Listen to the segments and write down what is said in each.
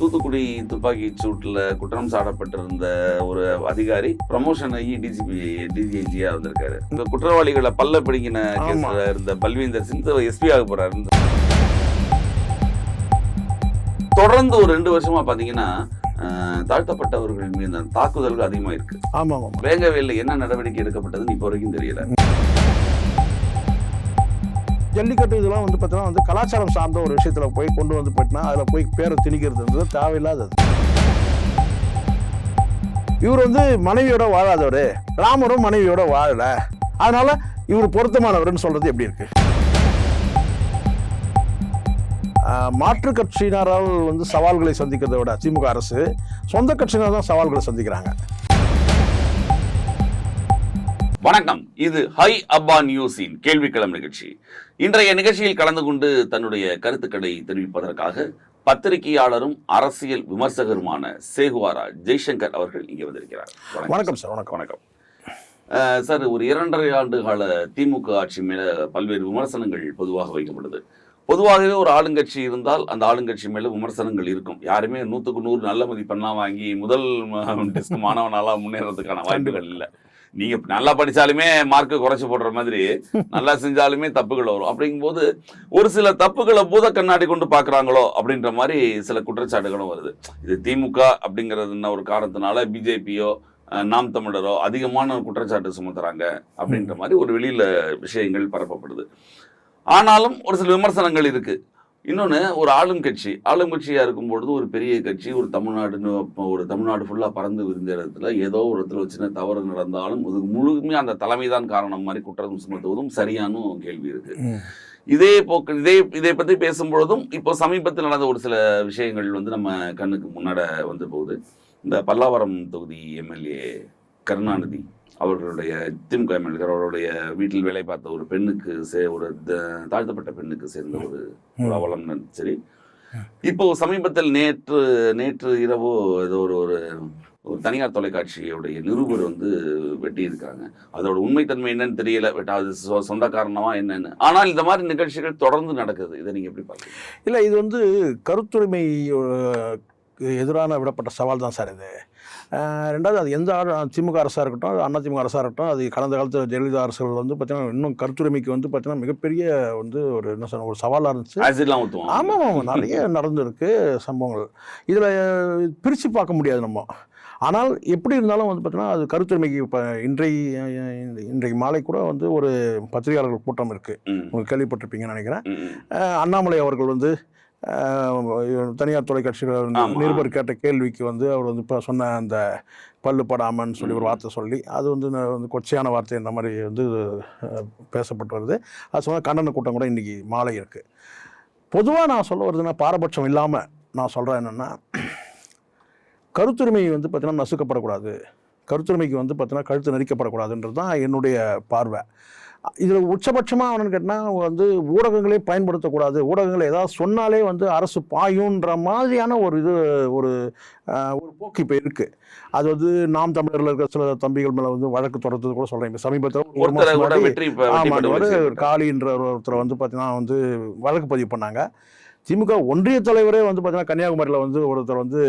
தூத்துக்குடி துப்பாக்கி சூட்டில் குற்றம் சாட்டப்பட்டிருந்த ஒரு அதிகாரி ப்ரமோஷன் ஆகி டிஜிபி டிஜிஐஜியா வந்திருக்காரு. இந்த குற்றவாளிகளை பல்ல பிடிங்கின கேஸ்ல இருந்த பல்வீந்தர் சிங் எஸ்பி ஆக போறாரு. தொடர்ந்து ஒரு ரெண்டு வருஷமா பாத்தீங்கன்னா தாழ்த்தப்பட்டவர்கள் மீது அந்த தாக்குதல்கள் அதிகமா இருக்கு ஆமாம் ஆமாம். வேங்கவேல என்ன நடவடிக்கை எடுக்கப்பட்டதுன்னு இப்போ வரைக்கும் தெரியல. ஜல்லிக்கட்டு இதெல்லாம் வந்து பார்த்தீங்கன்னா வந்து கலாச்சாரம் சார்ந்த ஒரு விஷயத்தில் போய் கொண்டு வந்து போயிட்டுனா அதில் போய் பேரை திணிக்கிறதுன்றது தேவையில்லாதது. இவர் வந்து மனைவியோட வாழாதவர். ராமரும் மனைவியோட வாழல. அதனால இவர் பொருத்தமானவர்னு சொல்றது எப்படி இருக்கு? ஆஹ், கட்சியினரால் வந்து சவால்களை சந்திக்கிறத விட திமுக அரசு சொந்த கட்சியினர் தான் சவால்களை சந்திக்கிறாங்க. வணக்கம். இது ஹை அப்பா நியூஸின் கேள்விக்களம் நிகழ்ச்சி. இன்றைய நிகழ்ச்சியில் கலந்து கொண்டு தன்னுடைய கருத்துக்களை தெரிவிப்பதற்காக பத்திரிகையாளரும் அரசியல் விமர்சகருமான சேகுவாரா ஜெய்சங்கர் அவர்கள் இங்கே வந்திருக்கிறார். வணக்கம். சார் வணக்கம். வணக்கம். சார் ஒரு இரண்டரை ஆண்டு கால திமுக ஆட்சி மேல பல்வேறு விமர்சனங்கள் பொதுவாக வைக்கப்படுது பொதுவாகவே ஒரு ஆளுங்கட்சி இருந்தால் அந்த ஆளுங்கட்சி மேல விமர்சனங்கள் இருக்கும். யாருமே நூத்துக்கு நூறு நல்ல மதிப்பெண்ணா வாங்கி முதல் டெஸ்ட் மாணவனாலாம் முன்னேறதுக்கான வாய்ப்புகள் இல்லை. நீங்க நல்லா படிச்சாலுமே மார்க் குறைச்சு போடுற மாதிரி நல்லா செஞ்சாலுமே தப்புகள் வரும். அப்படிங்கும்போது ஒரு சில தப்புகளை பூத கண்ணாடி கொண்டு பாக்குறாங்களோ அப்படின்ற மாதிரி சில குற்றச்சாட்டுகளும் வருது. இது திமுக அப்படிங்கிறது ஒரு காரணத்தினால பிஜேபியோ நாம் தமிழரோ அதிகமான குற்றச்சாட்டு சுமத்துறாங்க அப்படின்ற மாதிரி ஒரு வெளியில விஷயங்கள் பரப்பப்படுது. ஆனாலும் ஒரு சில விமர்சனங்கள் இருக்கு. இன்னொன்று ஒரு ஆளும் கட்சி ஆளும் கட்சியாக இருக்கும் பொழுது ஒரு பெரிய கட்சி ஒரு தமிழ்நாடுன்னு ஒரு தமிழ்நாடு ஃபுல்லாக பறந்து விரிந்த இடத்துல ஏதோ ஒரு இடத்துல ஒரு சின்ன தவறு நடந்தாலும் இது முழுமையாக அந்த தலைமை தான் காரணம் மாதிரி குற்றம் சுமத்துவதும் சரியான கேள்வி இருக்கு. இதே போக்கு இதே இதை பற்றி பேசும்பொழுதும் இப்போ சமீபத்தில் நடந்த ஒரு சில விஷயங்கள் வந்து நம்ம கண்ணுக்கு முன்னாட வந்து போகுது. இந்த பல்லாவரம் தொகுதி எம்எல்ஏ கருணாநிதி அவர்களுடைய திமுக எம்எல்ஏ அவருடைய வீட்டில் வேலை பார்த்த ஒரு பெண்ணுக்கு சே ஒரு தாழ்த்தப்பட்ட பெண்ணுக்கு சேர்ந்த ஒரு அவலம் சரி. இப்போ சமீபத்தில் நேற்று நேற்று இரவோ ஏதோ ஒரு ஒரு ஒரு தனியார் தொலைக்காட்சியுடைய நிருபர் வந்து வெட்டி இருக்காங்க அதோட உண்மைத்தன்மை என்னன்னு தெரியல. அது சொந்த காரணமா என்னன்னு. ஆனால் இந்த மாதிரி நிகழ்ச்சிகள் தொடர்ந்து நடக்குது. இதை நீங்க எப்படி பாக்குறீங்க இல்லை இது வந்து கருத்துரிமை எதிரான விடப்பட்ட சவால் தான் சார் இது. ரெண்டாவது அது எந்த திமுக அரசாக இருக்கட்டும் அது அண்ணா திமுக அரசாக இருக்கட்டும் அது கடந்த காலத்தில் ஜெயலலிதா அரசுகள் வந்து பார்த்தீங்கன்னா இன்னும் கருத்துரிமைக்கு வந்து பார்த்தீங்கன்னா மிகப்பெரிய வந்து ஒரு என்ன சொல்ல ஒரு சவாலாக இருந்துச்சு. ஆமாம் ஆமாம் நிறைய நடந்திருக்கு சம்பவங்கள். இதில் பிரித்து பார்க்க முடியாது நம்ம. ஆனால் எப்படி இருந்தாலும் வந்து பார்த்தீங்கன்னா அது கருத்துரிமைக்கு இப்போ இன்றைய இன்றைக்கு மாலை கூட வந்து ஒரு பத்திரிகையாளர்கள் கூட்டம் இருக்குது உங்களுக்கு கேள்விப்பட்டிருப்பீங்கன்னு நினைக்கிறேன். அண்ணாமலை அவர்கள் வந்து தனியார் ஆமா. நிருபர் கேட்ட கேள்விக்கு வந்து அவர் வந்து இப்போ சொன்ன அந்த பல்லு படாமன்னு சொல்லி ஒரு. வார்த்தை சொல்லி அது வந்து வந்து கொச்சையான வார்த்தை இந்த மாதிரி வந்து பேசப்பட்டு வருது அது சொன்ன கண்டன கூட்டம் கூட இன்றைக்கி மாலை இருக்குது பொதுவாக நான் சொல்ல வருதுன்னா பாரபட்சம் இல்லாமல் நான் சொல்கிறேன் என்னென்னா கருத்துரிமை வந்து பார்த்தீங்கன்னா நசுக்கப்படக்கூடாது கருத்துரிமைக்கு வந்து பார்த்தீங்கன்னா கழுத்து நெரிக்கப்படக்கூடாதுன்றது தான் என்னுடைய பார்வை இதில் உச்சபட்சமாக அவனு கேட்டால் வந்து ஊடகங்களே பயன்படுத்தக்கூடாது. ஊடகங்கள் ஏதாவது சொன்னாலே வந்து அரசு பாயுன்ற மாதிரியான ஒரு இது ஒரு ஒரு போக்கு இப்போ இருக்குது அது வந்து நாம் தமிழரில் இருக்கிற சில தம்பிகள் மேலே வந்து வழக்கு தொடர்றது கூட சொல்கிறேன் இப்போ சமீபத்தில் ஒரு வச்சிருக்காங்க. காளின்ற ஒருத்தரை வந்து பார்த்தீங்கன்னா வந்து வழக்கு பதிவு பண்ணாங்க. திமுக ஒன்றிய தலைவரே வந்து பார்த்தீங்கன்னா கன்னியாகுமரியில் வந்து ஒருத்தர் வந்து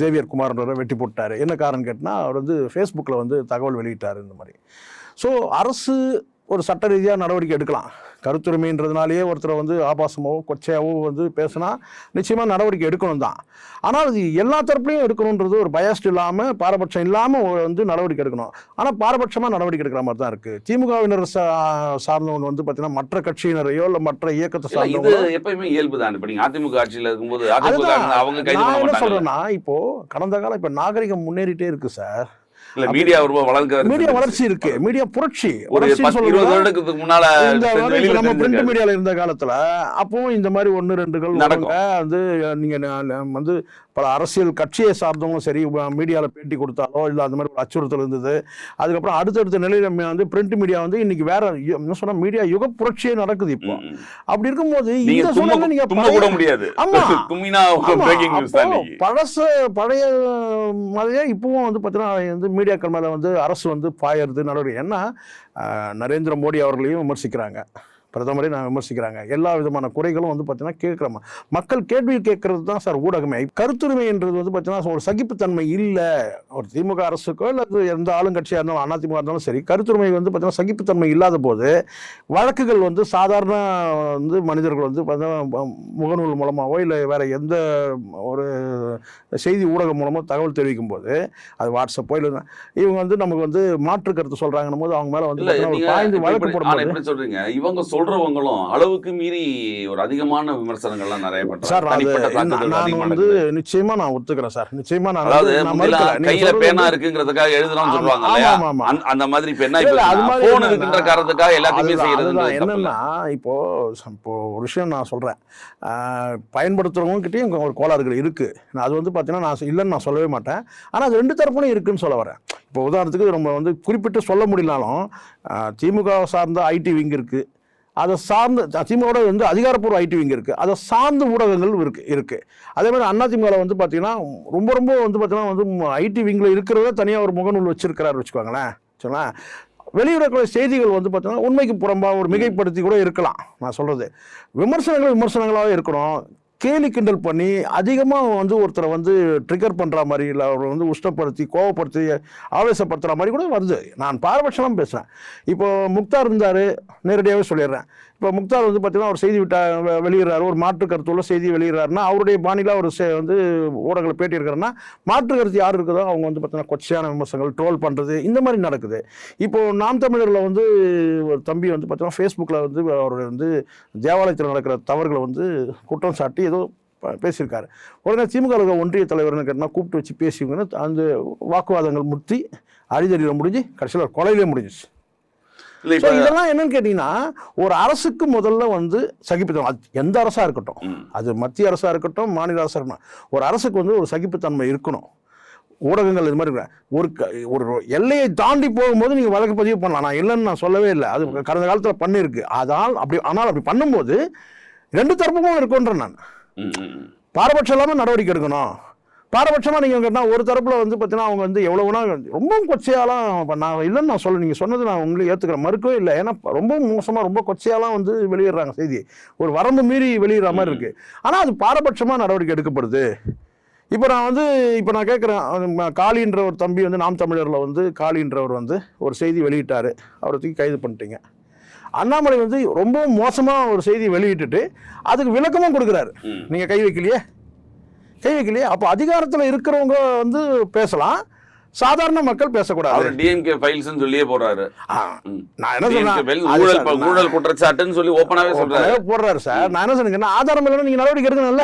ஜேவியர் குமார்ன்றவரை வெட்டி போட்டார். என்ன காரணம் கேட்டால் அவர் வந்து ஃபேஸ்புக்கில் வந்து தகவல் வெளியிட்டார் இந்த மாதிரி. ஸோ அரசு ஒரு சட்ட ரீதியாக நடவடிக்கை எடுக்கலாம். கருத்துரிமைன்றதுனாலேயே ஒருத்தரை வந்து ஆபாசமாவோ கொச்சையாவோ வந்து பேசினா நிச்சயமாக நடவடிக்கை எடுக்கணும் தான். ஆனால் அது எல்லா தரப்புலையும் எடுக்கணுன்றது ஒரு பயஸ்ட் இல்லாமல் பாரபட்சம் இல்லாமல் வந்து நடவடிக்கை எடுக்கணும். ஆனால் பாரபட்சமாக நடவடிக்கை எடுக்கிற மாதிரி தான் இருக்குது திமுகவினர் சா சார்ந்தவங்க வந்து பார்த்தீங்கன்னா மற்ற கட்சியினரையோ இல்லை மற்ற இயக்கத்தை சார்ந்தவங்க எப்பயுமே இயல்பு தான். இப்ப அதிமுக ஆட்சியில இருக்கும்போது அவங்க என்ன மாட்டாங்க. சொல்றேன்னா இப்போ கடந்த காலம் இப்போ நாகரிகம் முன்னேறிட்டே இருக்கு சார் இல்ல மீடியா ரொம்ப வளர்க்க மீடியா வளர்ச்சி இருக்கு மீடியா புரட்சி ஒரு இருபது வருடத்துக்கு முன்னால நம்ம பிரிண்ட். மீடியால இருந்த காலத்துல அப்பவும் இந்த மாதிரி ஒன்று ரெண்டுகள் நடக்கும். வருவாங்க. வந்து நீங்க வந்து பல அரசியல் கட்சியை சார்ந்தவங்களும் சரி மீடியாவில் பேட்டி கொடுத்தாலோ இல்லை அந்த மாதிரி ஒரு அச்சுறுத்தல் இருந்தது. அதுக்கப்புறம் அடுத்தடுத்த நிலையில ம- வந்து பிரிண்ட் மீடியா வந்து இன்னைக்கு வேற என்ன சொன்னா மீடியா யுக புரட்சியே நடக்குது இப்போ. அப்படி இருக்கும்போது இந்த சூழல்ல நீங்க தும்ம பழைய- கூட முடியாது. பழச பழைய மாதிரியே இப்பவும் வந்து பார்த்தீங்கன்னா வந்து மீடியாக்கள் மேலே வந்து அரசு வந்து பாயறது நடவடிக்கை ஏன்னா நரேந்திர மோடி அவர்களையும் விமர்சிக்கிறாங்க. பிரதமரை நான் விமர்சிக்கிறாங்க. எல்லா விதமான குறைகளும் வந்து பார்த்தீங்கன்னா கேட்குறோம்? மக்கள் கேள்வி கேட்கறது தான் சார் ஊடகமே. கருத்துரிமைன்றது வந்து பார்த்தீங்கன்னா ஒரு சகிப்புத்தன்மை இல்லை. ஒரு திமுக அரசுக்கோ இல்லை எந்த ஆளுங்கட்சியாக இருந்தாலும் அதிமுக இருந்தாலும் சரி கருத்துரிமை வந்து பார்த்தீங்கன்னா சகிப்புத்தன்மை இல்லாத போது வழக்குகள் வந்து சாதாரண வந்து மனிதர்கள் வந்து பார்த்தீங்கன்னா முகநூல் மூலமாகவோ இல்லை வேற எந்த ஒரு செய்தி ஊடகம் மூலமாக தகவல் தெரிவிக்கும் போது அது வாட்ஸ்அப்போ இல்லை இவங்க வந்து நமக்கு வந்து மாற்று கருத்து சொல்கிறாங்கன்னும் போது அவங்க மேலே வந்து பாய்ந்து வழக்கு எப்படி சொல்றீங்க. இவங்க சொல்றவங்களும் அளவுக்கு மீறி ஒரு அதிகமான விமர்சனங்கள்லாம் நிறைய பண்றாங்க. நான் வந்து. நிச்சயமா நான் ஒத்துக்கிறேன் சார். நிச்சயமா நான் அதாவது கையில பேனா இருக்குங்கிறதுக்காக எழுதுறோம்னு ஆமா, சொல்லுவாங்க இல்லையா. அந்த- மாதிரி இப்ப போன் இருக்குன்ற காரணத்துக்காக எல்லாத்தையுமே செய்யறது. என்னன்னா இப்போ இப்போ ஒரு விஷயம் நான் சொல்றேன். பயன்படுத்துறவங்க கிட்டயும் ஒரு கோளாறுகள் இருக்கு. நான் அது வந்து பார்த்தீங்கன்னா நான் இல்லைன்னு நான் சொல்லவே மாட்டேன். ஆனால் அது ரெண்டு தரப்புலையும் இருக்குன்னு சொல்ல வரேன். இப்போ உதாரணத்துக்கு நம்ம வந்து குறிப்பிட்டு சொல்ல முடியலனாலும் திமுக சார்ந்த ஐடி விங் இருக்கு. அதை சார்ந்து திமுக வந்து அதிகாரப்பூர்வ ஐடி விங் இருக்குது அதை சார்ந்த ஊடகங்கள் இருக்கு இருக்குது அதே மாதிரி அதிமுகவில் வந்து பார்த்தீங்கன்னா ரொம்ப ரொம்ப வந்து பார்த்தீங்கன்னா வந்து ஐடி விங்கில் இருக்கிறத தனியாக ஒரு முகநூல் வச்சிருக்கிறாரு வச்சுக்கோங்களேன். சொல்லலாம் வெளியிடக்கூடிய செய்திகள் வந்து பார்த்தீங்கன்னா உண்மைக்கு புறம்பாக ஒரு மிகைப்படுத்தி கூட இருக்கலாம். நான் சொல்கிறது விமர்சனங்கள் விமர்சனங்களாகவே இருக்கணும். கேலி கிண்டல் பண்ணி அதிகமாக வந்து ஒருத்தரை வந்து ட்ரிகர் பண்ணுற மாதிரி இல்லை அவரை வந்து உஷ்ணப்படுத்தி கோவப்படுத்தி ஆவேசப்படுத்துகிற மாதிரி கூட வருது. நான் பாரபட்சமாக பேசுகிறேன் இப்போ முக்தார் இருந்தார் நேரடியாகவே சொல்லிடுறேன். இப்போ முக்தார் வந்து பார்த்தீங்கன்னா ஒரு செய்தி விட்டா வெ- வெளியிடுறாரு. ஒரு மாற்று கருத்துள்ள செய்தி வெளியிடுறாருன்னா அவருடைய பாணியில் ஒரு வந்து ஊடகங்களை பேட்டி இருக்கிறாருன்னா மாற்று கருத்து யார் இருக்குதோ அவங்க வந்து பார்த்தீங்கன்னா கொச்சையான விமர்சனங்கள் ட்ரோல் பண்ணுறது இந்த மாதிரி நடக்குது. இப்போது நாம் தமிழரில் வந்து ஒரு தம்பி வந்து பார்த்தீங்கன்னா ஃபேஸ்புக்கில் வந்து அவர் வந்து தேவாலயத்தில் நடக்கிற தவறுகளை வந்து குற்றம் சாட்டி ஏதோ ப- பேசியிருக்காரு. உடனே திமுக ஒன்றிய தலைவர்னு கேட்டால் கூப்பிட்டு வச்சு பேசிவங்கன்னு அந்த வாக்குவாதங்கள் முற்றி அழிதடியில் முடிஞ்சு கடைசியில் கொலையிலே முடிஞ்சிச்சு. இல்ல இதெல்லாம் என்னன்னு கேட்டிங்கன்னா ஒரு அரசுக்கு முதல்ல வந்து சகிப்புத்தன்மை அது எந்த அரசாக இருக்கட்டும். அது மத்திய அரசாக இருக்கட்டும் மாநில அரசாக இருக்கட்டும் ஒரு அரசுக்கு வந்து ஒரு சகிப்புத்தன்மை இருக்கணும். ஊடகங்கள் இது மாதிரி. ஒரு ஒரு எல்லையை தாண்டி போகும்போது நீங்கள் வழக்கு பதிவு பண்ணலாம். நான் இல்லைன்னு நான் சொல்லவே இல்லை. அது கடந்த காலத்தில் பண்ணியிருக்கு அதால் அப்படி ஆனால் அப்படி பண்ணும்போது ரெண்டு தரப்பும் இருக்குன்றேன் நான். பாரபட்சம் இல்லாமல் நடவடிக்கை எடுக்கணும். பாரபட்சமாக நீங்கள் கேட்டால் ஒரு தரப்பில் வந்து பார்த்தீங்கன்னா அவங்க வந்து எவ்வளவுனா ரொம்பவும் கொச்சையாலாம் நான் இல்லைன்னு நான் சொல்ல நீங்கள் சொன்னது நான் உங்களுக்கு ஏற்றுக்கிறேன் மறுக்கவே இல்லை. ஏன்னா ரொம்ப மோசமாக ரொம்ப கொச்சையாலாம் வந்து வெளியிடுறாங்க செய்தி. ஒரு வரம்பு மீறி வெளியிடுற மாதிரி இருக்குது ஆனால் அது பாரபட்சமாக நடவடிக்கை எடுக்கப்படுது. இப்போ நான் வந்து இப்போ நான் கேட்குறேன் காளின்ற ஒரு தம்பி வந்து நாம் தமிழரில் வந்து காளின்றவர் வந்து ஒரு செய்தி வெளியிட்டார். அவரை தூக்கி கைது பண்ணிட்டீங்க. அண்ணாமலை வந்து ரொம்ப மோசமாக ஒரு செய்தி வெளியிட்டுட்டு அதுக்கு விளக்கமும் கொடுக்குறாரு. நீங்கள் கை வைக்கலையே? செய்விக்கலையே அப்போ அதிகாரத்தில் இருக்கிறவங்க வந்து பேசலாம். சாதாரண மக்கள் பேசக்கூடாது. அவர் டிஎம்கே ஃபைல்ஸ் சொல்லியே போறாரு. நான் என்ன அது ஊழல் குற்றச்சாட்டுன்னு சொல்லி ஓப்பனாவே சொல்றாரு. போடுறாரு சார். நான் என்ன சொன்னீங்கன்னா ஆதாரம் இல்லைன்னா நீங்க நடவடிக்கை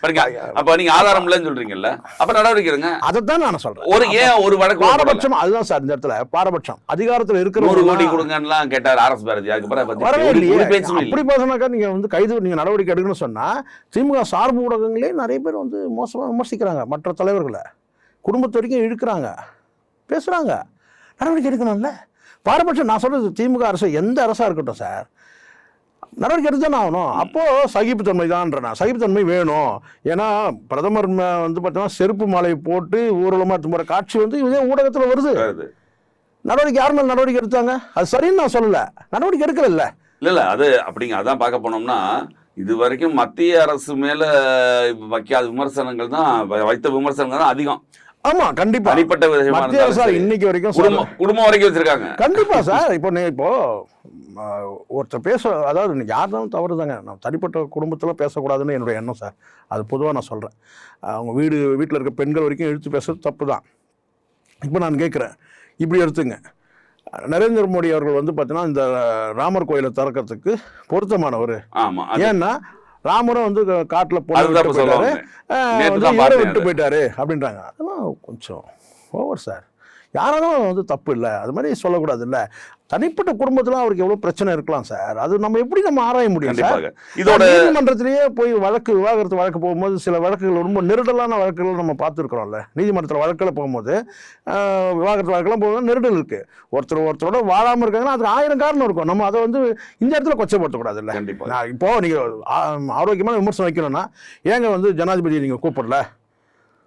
எடுக்கணும்ல? அப்ப நீங்க ஆதாரம் இல்லைன்னு சொல்றீங்கல்ல? அப்ப நடவடிக்கை எடுங்க. அதைத்தான் நான் சொல்றேன். ஒரு ஏன் ஒரு வழக்கு? பாரபட்சம் அதுதான் சார் இந்த இடத்துல. பாரபட்சம். அதிகாரத்தில் நூறு இருக்கிறவங்க கோடி கொடுங்கன்னுலாம் கேட்டார் ஆர் எஸ் பாரதி. அதுக்கப்புறம் ஒரு- ஒரு அப்படி பேசினாக்கா நீங்க வந்து கைது நீங்க நடவடிக்கை எடுக்கணும்னு சொன்னா திமுக சார்பு ஊடகங்களே நிறைய பேர் வந்து மோசமா விமர்சிக்கிறாங்க. மற்ற தலைவர்களை. குடும்பத்து வரைக்கும் இழுக்கிறாங்க. பேசுறாங்க. நடவடிக்கை எடுக்கணும்ல. பாரபட்சம் நான் சொல்றது திமுக அரசு எந்த அரசா இருக்கட்டும் சார். நடவடிக்கை எடுத்து ஆகணும். அப்போ சகிப்புத்தன்மை தான்ற நான். சகிப்புத்தன்மை வேணும். ஏன்னா பிரதமர் வந்து பார்த்தீங்கன்னா செருப்பு மாலை போட்டு ஊர்வலமா எடுத்து போற காட்சி வந்து இதே ஊடகத்தில் வருது. நடவடிக்கை யார் மேல நடவடிக்கை எடுத்தாங்க? அது சரின்னு நான் சொல்லல. நடவடிக்கை எடுக்கல இல்ல இல்ல. அது அப்படிங்க. அதான் பார்க்க போனோம்னா இது வரைக்கும் மத்திய அரசு மேல வைக்காத விமர்சனங்கள் தான் வைத்த விமர்சனங்கள் தான் அதிகம். ஆமா கண்டிப்பா. தனிப்பட்ட விஷயமா மத்திய சரி. இன்னைக்கு வரைக்கும் குடும்பம் குடும்பம் வரைக்கும் வச்சிருக்காங்க. கண்டிப்பா சார். இப்போ நீ இப்போ ஒருத்தர் பேச அதாவது இன்னைக்கு யார் இருந்தாலும் தவறு தாங்க நான் தனிப்பட்ட குடும்பத்தில் பேசக்கூடாதுன்னு என்னுடைய எண்ணம் சார். அது பொதுவாக நான் சொல்கிறேன் அவங்க வீடு வீட்டில் இருக்க பெண்கள் வரைக்கும் இழுத்து பேசுறது தப்பு தான் இப்போ நான் கேட்குறேன் இப்படி எடுத்துங்க. நரேந்திர மோடி அவர்கள் வந்து பார்த்தீங்கன்னா இந்த ராமர் கோயிலை திறக்கிறதுக்கு பொருத்தமானவர். ஏன்னா ராமரும் வந்து காட்டில் சொல்ல போயிட்டாரு விட்டு. போயிட்டாரு அப்படின்றாங்க. அதெல்லாம் கொஞ்சம் ஓவர் சார். யாராலும் வந்து தப்பு இல்லை. அது மாதிரி சொல்லக்கூடாது இல்லை தனிப்பட்ட குடும்பத்தில் அவருக்கு எவ்வளோ பிரச்சனை இருக்கலாம் சார். அது நம்ம எப்படி நம்ம ஆராய முடியும் சார்? கண்டிப்பாக இதோட நீதிமன்றத்திலேயே போய் வழக்கு விவாகரத்து வழக்கு போகும்போது சில வழக்குகள் ரொம்ப நெருடலான வழக்குகள் நம்ம பார்த்துருக்குறோம்ல. நீதிமன்றத்தில் வழக்கில் போகும்போது விவாகரத்து வழக்கெல்லாம் போகும்போது நெருடல் இருக்குது ஒருத்தர் ஒருத்தரோட வாழாமல் இருக்காங்கன்னா அதுக்கு ஆயிரம் காரணம் இருக்கும். நம்ம அதை வந்து இந்த இடத்துல கொச்சப்படுத்தக்கூடாது இல்லை கண்டிப்பா. நான் இப்போ நீங்கள் ஆரோக்கியமான விமர்சனம் வைக்கணும்னா ஏங்க வந்து ஜனாதிபதியை நீங்கள் கூப்பிடல?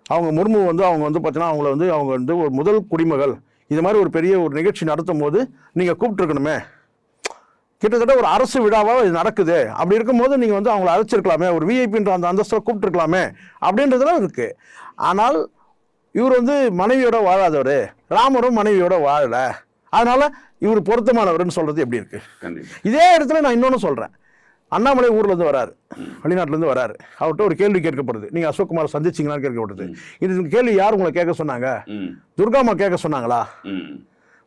அவங்க முர்மு வந்து அவங்க வந்து பார்த்தீங்கன்னா அவங்கள வந்து அவங்க வந்து ஒரு முதல் குடிமகள். இது மாதிரி ஒரு பெரிய ஒரு நிகழ்ச்சி நடத்தும் போது நீங்கள் கூப்பிட்டுருக்கணுமே. கிட்டத்தட்ட ஒரு அரசு விழாவாக இது நடக்குது. அப்படி இருக்கும்போது நீங்கள் வந்து அவங்கள அழைச்சிருக்கலாமே ஒரு விஐபின்ற அந்த அந்தஸ்தை கூப்பிட்டுருக்கலாமே அப்படின்றதுலாம் இருக்குது ஆனால் இவர் வந்து மனைவியோட வாழாதவர். ராமரும் மனைவியோட வாழல. அதனால இவர் பொருத்தமானவர்னு சொல்றது எப்படி இருக்கு? கண்டிப்பா. இதே இடத்துல நான் இன்னொன்று சொல்றேன். அண்ணாமலை ஊர்ல இருந்து வராரு. வெளிநாட்டுல இருந்து வராரு. அவர்கிட்ட ஒரு கேள்வி கேட்கப்படுது. நீங்க அசோக்குமார் சந்திச்சீங்களான்னு கேட்கப்படுது இது கேள்வி யார் உங்களை கேட்க சொன்னாங்க? துர்காமா கேட்க சொன்னாங்களா?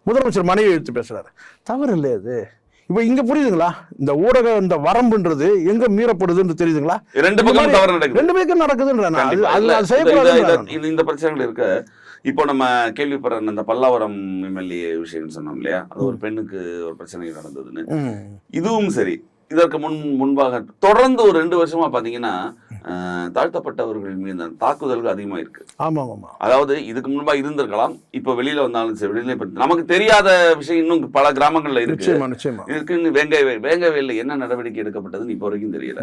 முதலமைச்சர் மனைவி எடுத்து பேசுறாரு. தவறு இல்லை அது இப்போ இங்க புரியுதுங்களா? இந்த ஊடக இந்த வரம்புன்றது எங்க மீறப்படுதுன்னு தெரியுதுங்களா? ரெண்டு இந்த மாதிரி தவறு நடக்குது. ரெண்டு பேருக்கும் நடக்குதுன்ற இந்த- இந்த- இந்த- இந்த பிரச்சனைகள் இருக்க. இப்போ நம்ம கேள்விப்படுற இந்த பல்லாவரம் எம்எல்ஏ விஷயம் சொன்னோம் இல்லையா? அது ஒரு பெண்ணுக்கு ஒரு பிரச்சனை நடந்ததுன்னு. இதுவும் சரி. இதற்கு முன் முன்பாக தொடர்ந்து ஒரு ரெண்டு வருஷமா பாத்தீங்கன்னா தாழ்த்தப்பட்டவர்கள் மீது தாக்குதல்கள் அதிகமா இருக்கு. ஆமாம் ஆமாம் அதாவது இதுக்கு முன்பா இருந்திருக்கலாம் இப்போ வெளியில வந்தாலும் சரி வெளியில நமக்கு தெரியாத விஷயம் இன்னும் பல கிராமங்கள்ல இருக்கு. இருக்குன்னு வேங்கை வயல் வேங்கை வயல்ல என்ன நடவடிக்கை எடுக்கப்பட்டதுன்னு இப்போ வரைக்கும் தெரியல.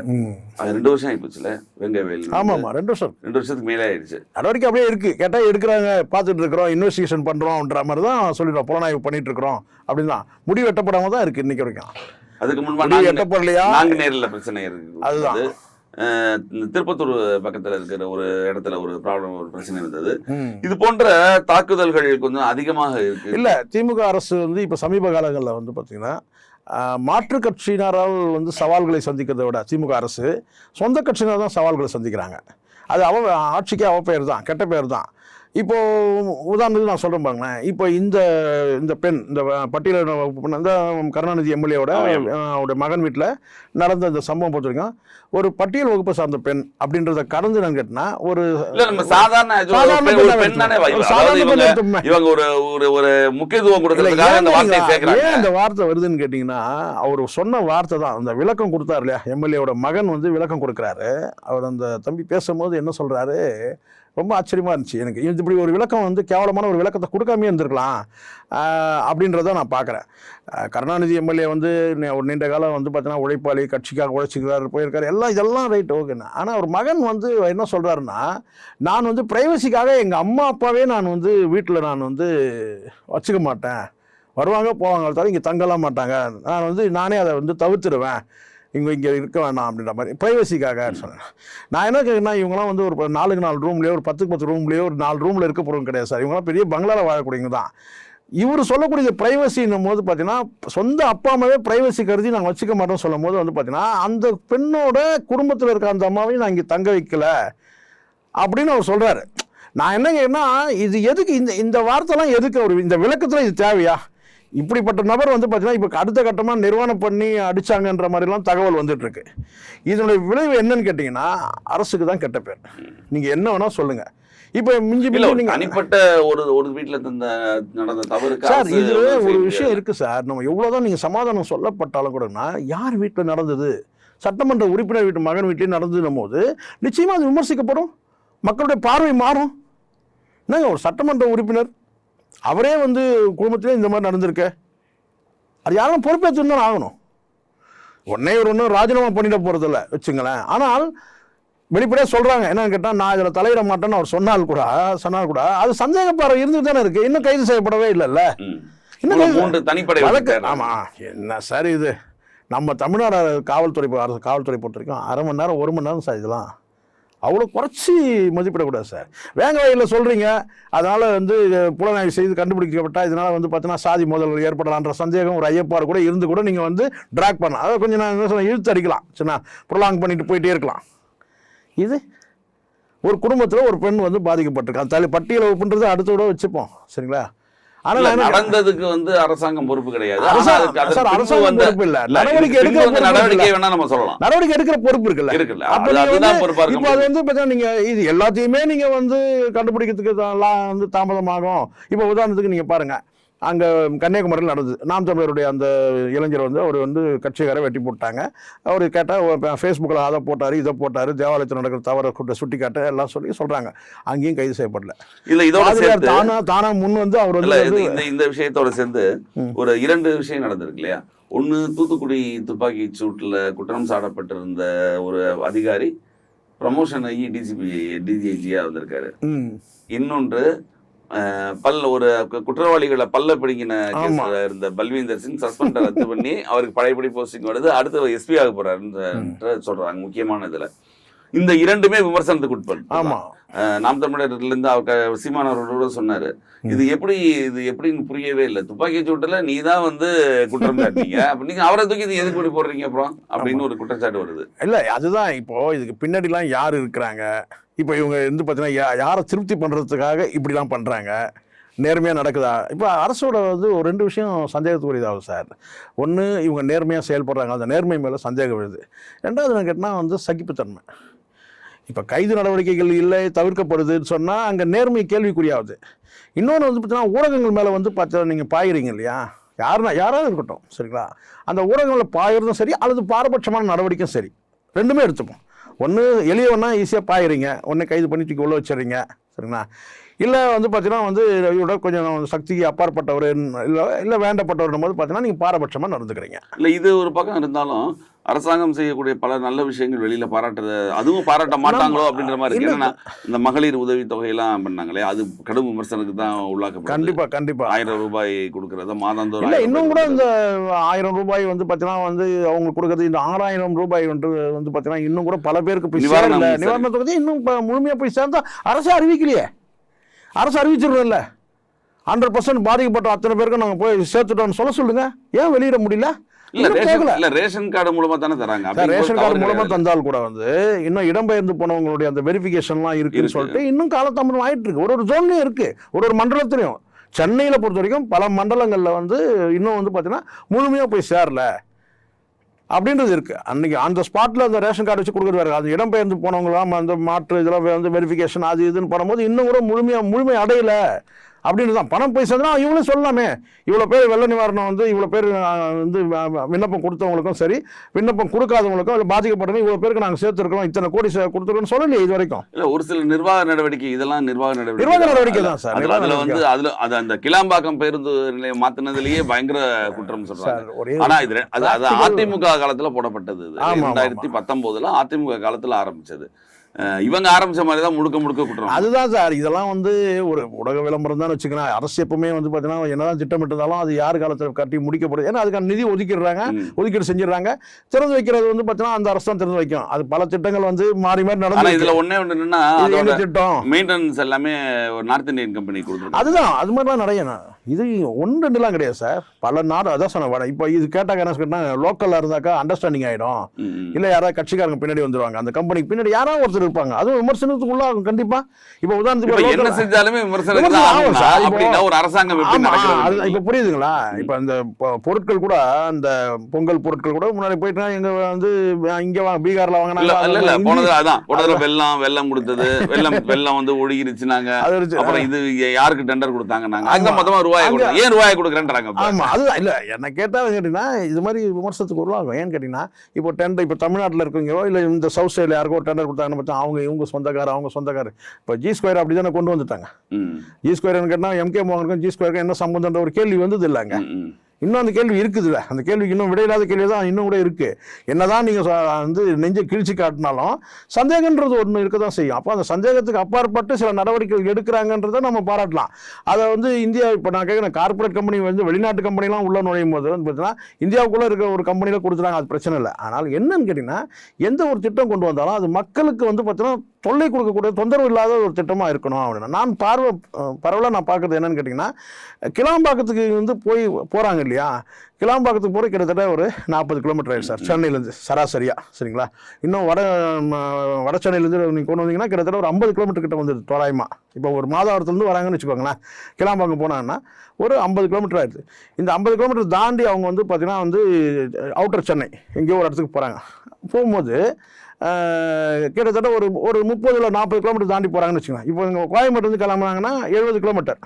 அது ரெண்டு வருஷம் ஆயிப்போச்சுல வேங்கை வயல் ஆமா ஆமா ரெண்டு வருஷம். ரெண்டு வருஷத்துக்கு மேலே ஆயிடுச்சு. நடவடிக்கை அப்படியே இருக்கு. கேட்டா எடுக்கிறாங்க பார்த்துட்டு இருக்கிறோம் இன்வெஸ்டிகேஷன் பண்றோம்ன்ற மாதிரி தான் சொல்லிடுறோம். புலனாய்வு பண்ணிட்டு இருக்கிறோம் அப்படின்னு தான். முடிவு வெட்டப்படாம தான் இருக்கு இன்னைக்கு வரைக்கும். அதுக்கு முன்பா முடிவு நாங்க நேரில் பிரச்சனை இருக்கு அதுதான். திருப்பத்தூர் பக்கத்துல இருக்கிற ஒரு இடத்துல ஒரு ப்ராப்ளம் ஒரு பிரச்சனை இருந்தது. இது போன்ற தாக்குதல்கள் கொஞ்சம் அதிகமாக இருக்கு. இல்ல திமுக அரசு வந்து இப்ப சமீப காலங்களில் வந்து பாத்தீங்கன்னா ஆஹ், மாற்றுக் கட்சியினரால் வந்து சவால்களை சந்திக்கிறதை விட திமுக அரசு சொந்த கட்சியினர் தான் சவால்களை சந்திக்கிறாங்க. அது அவ ஆட்சிக்கே அவ பெயர் தான் கெட்ட பெயர் தான் இப்போ உதாரணத்துக்கு நான் சொல்றேன் பாருங்களேன். இப்போ இந்த இந்த பெண் இந்த பெண் அந்த கருணாநிதி எம்எல்ஏவோட அவருடைய மகன் வீட்டில் நடந்த இந்த சம்பவம் பொறுத்த வரைக்கும் ஒரு பட்டியல் வகுப்பை சார்ந்த பெண் அப்படின்றத கடந்து நான் கேட்டினா ஒரு சாதாரண இவங்க ஒரு ஒரு ஒரு முக்கியத்துவம் கொடுக்கறதுக்காக ஏன் இந்த சேர்க்கிறாங்க. ஏன் இந்த வார்த்தை வருதுன்னு கேட்டீங்கன்னா அவர் சொன்ன வார்த்தை தான். அந்த விளக்கம் கொடுத்தாரு இல்லையா எம்எல்ஏவோட மகன் வந்து விளக்கம் கொடுக்குறாரு. அவர் அந்த தம்பி பேசும்போது என்ன சொல்றாரு? ரொம்ப ஆச்சரியமா இருந்துச்சு எனக்கு. இது இப்படி ஒரு விளக்கம் வந்து கேவலமான ஒரு விளக்கத்தை கொடுக்காமே இருந்திருக்கலாம் அப்படின்றத நான் பார்க்குறேன். கருணாநிதி எம்எல்ஏ வந்து ஒரு நீண்ட காலம் வந்து பார்த்தீங்கன்னா உழைப்பாளி கட்சிக்காக உழைச்சிக்கிறாரு போயிருக்காரு. எல்லாம் இதெல்லாம் ரைட் ஓகேண்ணா ஆனால் ஒரு மகன் வந்து என்ன சொல்கிறாருன்னா நான் வந்து ப்ரைவசிக்காக எங்கள் அம்மா அப்பாவே நான் வந்து வீட்டில் நான் வந்து வச்சுக்க மாட்டேன். வருவாங்க போவாங்க தவிர இங்கே தங்கலாம் மாட்டாங்க. நான் வந்து நானே அதை வந்து தவிர்த்துடுவேன் இங்கே இங்கே இருக்க வேணாம் அப்படின்ற மாதிரி. ப்ரைவசிக்காக சொன்னேன். நான் என்ன கேட்குறேன்னா இவங்களாம் வந்து ஒரு நாலுக்கு நாலு ரூம்லேயோ ஒரு பத்துக்கு பத்து ரூம்லேயோ ஒரு நாலு ரூமில் இருக்க போகிறவங்க கிடையாது சார். இவங்களாம் பெரிய பங்களாவில் வாழக்கூடியவங்க தான். இவர் சொல்லக்கூடிய ப்ரைவசின்னும் போது பார்த்தீங்கன்னா சொந்த அப்பா அம்மாவே ப்ரைவசி கருதி நாங்கள் வச்சுக்க மாட்டோம் சொல்லும் போது வந்து பார்த்தீங்கன்னா அந்த பெண்ணோட குடும்பத்தில் இருக்க அந்த அம்மாவையும் நான் இங்கே தங்க வைக்கல அப்படின்னு அவர் சொல்கிறாரு நான் என்ன கேட்டேன்னா இது எதுக்கு இந்த இந்த வார்த்தைலாம் எதுக்கு ஒரு இந்த விளக்கத்தில் இது தேவையா? இப்படிப்பட்ட நபர் வந்து பார்த்தீங்கன்னா இப்போ அடுத்த கட்டமாக நிர்வாணம் பண்ணி அடிச்சாங்கன்ற மாதிரிலாம் தகவல் வந்துட்டு இருக்கு இதனுடைய விளைவு என்னன்னு கேட்டிங்கன்னா அரசுக்கு தான் கெட்ட பேர். நீங்கள் என்ன வேணால் சொல்லுங்கள் இப்போ மிஞ்சி நீங்கள் தனிப்பட்ட ஒரு ஒரு வீட்டுல நடந்த தவறுக்கு சார் இது ஒரு விஷயம் முடியாது. இருக்கு சார். நம்ம எவ்வளவுதான் நீங்க சமாதானம் சொல்லப்பட்டாலும் கூடனா யார் வீட்டில் நடந்தது? சட்டமன்ற உறுப்பினர் வீட்டு மகன் வீட்டிலே நடந்துடும் போது நிச்சயமா அது விமர்சிக்கப்படும். மக்களுடைய பார்வை மாறும். என்னங்க ஒரு சட்டமன்ற உறுப்பினர் அவரே வந்து குடும்பத்திலே இந்த மாதிரி நடந்திருக்க. அது யாரும் பொறுப்பேற்று தான் ஆகணும். உடனே ஒரு ஒன்றும் ராஜினாமா பண்ணிட போறதில்ல வச்சுங்களேன். ஆனால் வெளிப்படையாக சொல்றாங்க என்னன்னு கேட்டால் நான் இதில் தலையிட மாட்டேன்னு அவர் சொன்னால் கூட சொன்னால் கூட அது சந்தேக பார்வை இருந்துட்டு தானே இருக்கு. இன்னும் கைது செய்யப்படவே இல்லைல்ல. இன்னும் மூன்று தனிப்படை வழக்கு வச்சுட்டாரு. ஆமா. என்ன சார் இது? நம்ம தமிழ்நாடு காவல்துறை காவல்துறை பொறுத்த வரைக்கும் அரை மணி நேரம் ஒரு மணி நேரம் சார் இதெல்லாம். அவ்வளோ குறைச்சி மதிப்பிடக்கூடாது சார். வேங்க வகையில் சொல்கிறீங்க அதனால் வந்து புலனாய்வு செய்து கண்டுபிடிக்கப்பட்டா இதனால் வந்து பார்த்தீங்கன்னா சாதி மோதல்கள் ஏற்படலான்ற சந்தேகம் ஒரு ஐயப்பாடு கூட இருந்து கூட நீங்கள் வந்து ட்ராக் பண்ணலாம். அதை கொஞ்சம் நான் என்ன இழுத்து அடிக்கலாம். சின்ன ப்ரொலாங் பண்ணிட்டு போயிட்டே இருக்கலாம். இது? ஒரு குடும்பத்தில் ஒரு பெண் வந்து பாதிக்கப்பட்டிருக்கா. தலை பட்டியல் வகுப்புன்றது அடுத்த விட வச்சுப்போம். சரிங்களா? ஆனால் நடந்ததுக்கு வந்து அரசாங்கம் பொறுப்பு கிடையாது. அரசாங்கம் பொறுப்பு இல்ல. நடவடிக்கை எடுக்கிற நடவடிக்கை. வேணா நம்ம சொல்லலாம். நடவடிக்கை எடுக்கிற பொறுப்பு இருக்குல்ல. இருக்குல்ல. அதுதான் பொறுப்பா இருக்க அது. வந்து பார்த்தா நீங்க இது எல்லாத்தையுமே நீங்க வந்து கண்டுபிடிக்கிறதுக்கு வந்து தாமதமாகும். இப்போ உதாரணத்துக்கு நீங்க பாருங்க. அங்க கன்னியாகுமரியில் நடந்தது. நாம் தமிழருடைய அந்த இளைஞர் வந்து அவர் வந்து கட்சிக்காரை வெட்டி போட்டாங்க. அவர் கேட்டால் ஃபேஸ்புக்கில் அதை போட்டார் இதை போட்டார் தேவாலயத்தில் நடக்கிற தவறை கூட்ட சுட்டி காட்ட எல்லாம் சொல்லி சொல்றாங்க. அங்கேயும் கைது செய்யப்படல. இல்ல இதோட தானா தானா முன் வந்து அவர் வந்து இந்த இந்த விஷயத்தோட சேர்ந்து ஒரு இரண்டு விஷயம் நடந்திருக்கு இல்லையா? ஒண்ணு தூத்துக்குடி துப்பாக்கி சூட்டுல குற்றம் சாட்டப்பட்டிருந்த ஒரு அதிகாரி ப்ரமோஷன் ஆகி டிசிபி டிஜிஐஜியா வந்திருக்காரு. இன்னொன்று பல் ஒரு குற்றவாளிகளை பல்ல பிடிங்கின இருந்த பல்வீந்தர் சிங் சஸ்பெண்ட் ரத்து பண்ணி அவருக்கு பழையபடி போஸ்டிங் வருது. அடுத்து எஸ்பி ஆக போறாருன்ற சொல்றாங்க முக்கியமான இதுல. இந்த இரண்டுமே விமர்சனத்துக்கு உட்பட்டு ஆமா. நாம் தமிழர்ல இருந்து அவர் க- சீமான் அவர்களோட சொன்னாரு. இது எப்படி இது எப்படின்னு புரியவே இல்லை. துப்பாக்கி சூட்டுல நீ தான் வந்து குற்றம் சாட்டீங்க. அப்ப நீங்க அவரை தூக்கி இது எதுக்கு இப்படி போடுறீங்க அப்புறம்? அப்படின்னு ஒரு குற்றச்சாட்டு வருது. இல்ல அதுதான் இப்போ இதுக்கு பின்னாடிலாம் யார் இருக்கிறாங்க? இப்போ இவங்க வந்து பார்த்தீங்கன்னா யாரை திருப்தி பண்றதுக்காக இப்படிலாம் பண்றாங்க? நேர்மையாக நடக்குதா? இப்போ அரசோட வந்து ஒரு ரெண்டு விஷயம் சந்தேகத்துக்குரியதாகும் சார். ஒன்று இவங்க நேர்மையாக செயல்படுறாங்க. அந்த நேர்மை மேலே சந்தேகம் விழுது ரெண்டாவது என்ன கேட்டால் வந்து சகிப்புத்தன்மை. இப்போ கைது நடவடிக்கைகள் இல்லை தவிர்க்கப்படுதுன்னு சொன்னால் அங்கே நேர்மை கேள்விக்குறியாகுது இன்னொன்று வந்து பார்த்தீங்கன்னா ஊடகங்கள் மேலே வந்து பார்த்தா நீங்கள் பாயிறீங்க இல்லையா? யாருனா யாராவது இருக்கட்டும் சரிங்களா? அந்த ஊடகங்களில் பாயிறதும் சரி அல்லது பாரபட்சமான நடவடிக்கையும் சரி. ரெண்டுமே எடுத்துப்போம். ஒன்று எளியவனா ஈஸியாக பாயிறீங்க ஒன்று கைது பண்ணி தூக்கி உள்ளே வச்சிடுறீங்க சரிங்களா? இல்லை வந்து பார்த்தீங்கன்னா வந்து இவரோட கொஞ்சம் சக்திக்கு அப்பாற்பட்டவர் இல்லை இல்லை வேண்டப்பட்டவர் போது பார்த்தீங்கன்னா நீங்கள் பாரபட்சமாக நடந்துக்கிறீங்க. இல்லை இது ஒரு பக்கம் இருந்தாலும் அரசாங்கம் செய்யக்கூடிய பல நல்ல விஷயங்கள் வெளியில பாராட்டுறது அதுவும் பாராட்ட மாட்டாங்களோ அப்படின்ற மாதிரி இருக்கு. இந்த மகளிர் உதவி தொகையெல்லாம் பண்ணாங்களே அது கடும் விமர்சனத்துக்கு தான் உள்ளாக்கப்படுது. கண்டிப்பாக கண்டிப்பாக ஆயிரம் ரூபாய் கொடுக்கறத மாதாந்தோறும் இல்லை இன்னும் கூட இந்த ஆயிரம் ரூபாய் வந்து பார்த்தீங்கன்னா வந்து அவங்களுக்கு கொடுக்கறது இந்த ஆறாயிரம் ரூபாய் வந்து வந்து பார்த்தீங்கன்னா இன்னும் கூட பல பேருக்கு போய் நிவாரணம். நிவாரண தொகை இன்னும் முழுமையாக போய் சேர்ந்தா அரசு அறிவிக்கலையே. அரசு அறிவிச்சிடல ஹண்ட்ரட் பர்சன்ட் பாதிக்கப்பட்ட அத்தனை பேருக்கும் நாங்கள் போய் சேர்த்துட்டோம்னு சொல்ல சொல்லுங்க. ஏன் வெளியிட முடியல? இல்ல இன்னும் ரேஷன் போகல. இல்ல ரேஷன் கார்டு மூலமா தானே தராங்க. சார் அப்படிங்கும்போது ரேஷன் கார்டு தவறு மூலமா கிடையாது. தந்தால் கூட வந்து இன்னும் இடம்பெயர்ந்து போனவங்களுடைய அந்த வெரிஃபிகேஷன்லாம் இருக்குன்னு இருக்கு. சொல்லிட்டு இன்னும் காலதாமதம் ஆயிட்டு இருக்கு ஒரு ஒரு ஜோன்லையும் இருக்கு. ஒரு ஒரு மண்டலத்திலையும். சென்னையில் பொறுத்த வரைக்கும் பல மண்டலங்களில் வந்து இன்னும் வந்து பார்த்தீங்கன்னா முழுமையாக போய் சேரல. அப்படின்றது இருக்கு. அன்னைக்கு அந்த ஸ்பாட்ல அந்த ரேஷன் கார்டு வச்சு கொடுக்குறது வேற அது இடம்பெயர்ந்து போனவங்களாம் அந்த மாற்று இதெல்லாம் வந்து வெரிஃபிகேஷன் அது இதுன்னு பண்ணும்போது இன்னும் கூட முழுமையாக முழுமை அடையல. அப்படின்னு தான். பணம் போய் சேர்ந்தா இவங்களும் சொல்லலாமே. இவ்வளோ பேர் வெள்ள நிவாரணம் வந்து இவ்வளோ பேர் வந்து விண்ணப்பம் கொடுத்தவங்களுக்கும் சரி விண்ணப்பம் கொடுக்காதவங்களுக்கும் இல்லை பாதிக்கப்பட்டவங்க இவ்வளோ பேருக்கு நாங்கள் சேர்த்துருக்கோம் இத்தனை கோடி கொடுத்துருக்கோம்னு சொல்லலையே இது வரைக்கும். இல்ல ஒரு சில நிர்வாக நடவடிக்கை இதெல்லாம் நிர்வாக நடவடிக்கை நிர்வாக நடவடிக்கை தான் சார். அதுல. வந்து அதுல அது அந்த கிளாம்பாக்கம் பேருந்து நிலையம் மாத்தினதுலயே பயங்கர குற்றம் சொல்றாங்க. சார் ஒரே ஆனா இது அது அது அதிமுக காலத்துல போடப்பட்டது ரெண்டாயிரத்தி பத்தொன்பதுல அதிமுக காலத்துல ஆரம்பிச்சது. இவங்க ஆரம்பிச்ச மாதிரி தான் முழுக்க முழுக்க குற்றம். அதுதான் சார். இதெல்லாம் வந்து ஒரு ஊடக விளம்பரம் தான் வச்சுக்கலாம் அரசு எப்பவுமே வந்து பார்த்தீங்கன்னா என்னதான் திட்டமிட்டிருந்தாலும் அது யார் காலத்தில் கட்டி முடிக்கப்படுது. ஏன்னா அதுக்கான நிதி ஒதுக்கிடுறாங்க. ஒதுக்கீடு செஞ்சிடுறாங்க. திறந்து வைக்கிறது வந்து பார்த்தீங்கன்னா அந்த அரசு தான் திறந்து வைக்கும். அது பல திட்டங்கள் வந்து மாறி மாறி நடந்து இதுல ஒண்ணே ஒண்ணு என்னன்னா திட்டம்? மெயின்டெனன்ஸ் எல்லாமே ஒரு நார்த் இந்தியன் கம்பெனி கொடுத்துருக்காங்க. அதுதான். அது மாதிரிலாம் நிறைய இது ஒன்று ரெண்டுலாம் கிடையாது சார். பல நாடு அதான் சொன்னேன் இப்போ இது கேட்டாக்க என்ன கேட்டால் லோக்கலில் இருந்தாக்கா அண்டர்ஸ்டாண்டிங் ஆகிடும். இல்லை யாராவது கட்சிக்காரங்க பின்னாடி வந்துருவாங்க. அந்த கம்பெனிக்கு பின்னாடி யாராவது ஒருத்தர் இருப்பாங்க. அதுவும் விமர்சனத்துக்கு உள்ளாகும் கண்டிப்பா. இப்போ உதாரணத்துக்கு என்ன செஞ்சாலுமே விமர்சனம் ஒரு அரசாங்கம் இப்ப புரியுதுங்களா? இப்ப இந்த பொ- பொருட்கள் கூட இந்த பொங்கல் பொருட்கள் கூட முன்னாடி போயிட்டு எங்க வந்து இங்க வா பீகார்ல வாங்கினாங்க இல்ல இல்ல இந்தி- போனது அதான். போனதுல வெள்ளம் வெள்ளம் கொடுத்தது. வெள்ளம் வெள்ளம் வந்து அது இருந்துச்சு. அப்புறம் இது யாருக்கு டெண்டர் கொடுத்தாங்க நாங்க? அங்க ஆமா. ரூபாய் கொடுத்தோம் ஏன் ரூபாய் கொடுக்குறேன்றாங்க இப்ப? ஆமா அதுதான் இல்ல என்ன கேட்டா கேட்டீங்கன்னா இது மாதிரி விமர்சனத்துக்கு உருவாகும் ஏன்னு கேட்டீங்கன்னா இப்போ டெண்டர் இப்போ தமிழ்நாட்டில் இருக்கீங்களோ இல்ல இந்த சவுத் சைடில் யாருக்கோ டெண்டர் கொடுத்தாங்கன்னு பார்த்தா அவங்க இவங்க சொந்தக்கார அவங்க சொந்தக்கார இப்போ ஜி ஸ்கொயர் அப்படி தானே கொண்டு வந்துட்டாங்க. ஜி ஸ்கொயர்னு கேட்டால் எம்கே மோகனுக்கும் ஜி ஸ்கொயருக்கும் என்ன சம்பந்தன்ற ஒரு கேள்வி வந்தது இல்லைங்க. இன்னும் அந்த கேள்வி இருக்குதுல்ல. அந்த கேள்விக்கு இன்னும் விடையில்லாத கேள்வி தான் இன்னும் கூட இருக்குது என்னதான் நீங்கள் சொ- வந்து நெஞ்சை கிழிச்சு காட்டினாலும் சந்தேகன்றது ஒன்று இருக்க தான் செய்யும். அப்போ அந்த சந்தேகத்துக்கு அப்பாற்பட்டு சில நடவடிக்கைகள் எடுக்கிறாங்கன்றதை நம்ம பாராட்டலாம். அதை வந்து இந்தியா இப்போ நான் கேட்குறேன் கார்ப்பரேட் கம்பெனி வந்து வெளிநாட்டு கம்பெனிலாம் உள்ள நுழையும் போது வந்து பார்த்தீங்கன்னா இந்தியாவுக்குள்ளே இருக்கிற ஒரு கம்பெனியில் கொடுத்துறாங்க அது பிரச்சனை இல்லை. ஆனால் என்னன்னு கேட்டிங்கன்னா எந்த ஒரு திட்டம் கொண்டு வந்தாலும் அது மக்களுக்கு வந்து பார்த்தீங்கன்னா தொல்லை கொடுக்கக்கூடிய தொந்தரவு இல்லாத ஒரு திட்டமாக இருக்கணும் அப்படின்னா. நான் பார்வை பரவலாக நான் பார்க்குறது என்னன்னு கேட்டிங்கன்னா கிளாம்பாக்கத்துக்கு வந்து போய் போகிறாங்க இல்லையா? கிளாம்பாக்கத்துக்கு போகிற கிட்டத்தட்ட ஒரு நாற்பது கிலோமீட்டர் ஆயிடுச்சு சார். சென்னையிலேருந்து சராசரியாக சரிங்களா? இன்னும் வட வட சென்னையிலேருந்து நீங்கள் கொண்டு வந்தீங்கன்னா கிட்டத்தட்ட ஒரு ஐம்பது கிலோமீட்டர் கிட்ட வந்துடுது தோராயமாக இப்போ ஒரு மாதாவரத்துலேருந்து வராங்கன்னு வச்சுக்கோங்களேன். கிளாம்பாக்கம் போனாங்கன்னா ஒரு ஐம்பது கிலோமீட்டர் ஆயிடுது. இந்த ஐம்பது கிலோமீட்டர் தாண்டி அவங்க வந்து பார்த்திங்கன்னா வந்து அவுட்டர் சென்னை எங்கேயோ ஒரு இடத்துக்கு போகிறாங்க போகும்போது கிட்டத்தட்ட ஒரு ஒரு முப்பது இல்லை நாற்பது கிலோமீட்டர் தாண்டி போகிறாங்கன்னு வச்சுக்கோங்க. இப்போ இங்கே கோயம்பேட்டிலேருந்து கிளம்புனாங்கன்னா எழுபது கிலோமீட்டர்.